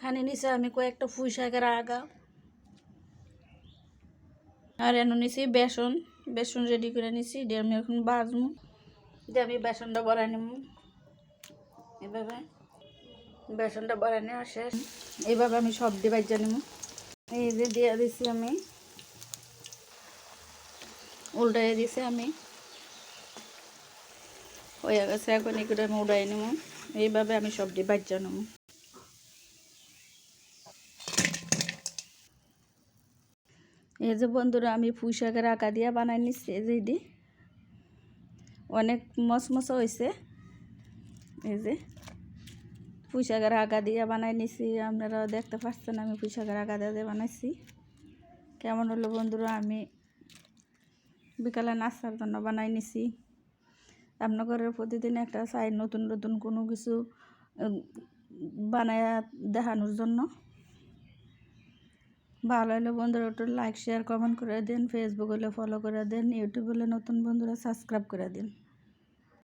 এখানে নিচে আমি কয়েকটা পুঁই শাকের আগা। আর এনে নিছি বেসন বেসন রেডি করে নিছি। দিয়ে আমি এখন বাজমু। দিয়ে আমি বেসনটা বড়াই নিব এভাবে বেসনটা বড়াই নেওয়া শেষ। এইভাবে আমি সব দিয়ে বাজ্যা নিব এই যে দিয়ে দিছি আমি। উল্টাই দিছি আমি। হয়ে গেছে, এখন এগুলো আমি উড়াই নেব এইভাবে আমি সব দিয়ে বাজ্যা নেব এই যে বন্ধুরা, আমি পুঁই শাকের আঁকা দিয়ে বানাই নিচ্ছি এই যে এটি। অনেক মচমচা হয়েছে এই যে পুঁই আঁকা দিয়ে বানাই নিছি। আপনারাও দেখতে পাচ্ছেন, আমি পুঁই শাকের আঁকা দিয়ে বানাইছি। কেমন হলো বন্ধুরা, আমি বিকালে নাস্তার জন্য বানাই নিছি। আপনাদের প্রতিদিন একটা চাই, নতুন নতুন কোনো কিছু বানায় দেখানোর জন্য। ভালো হলে বন্ধুরা একটু লাইক শেয়ার কমেন্ট করে দিন ফেসবুক হলে ফলো করে দিন ইউটিউব হলে নতুন বন্ধুরা সাবস্ক্রাইব করে দিন।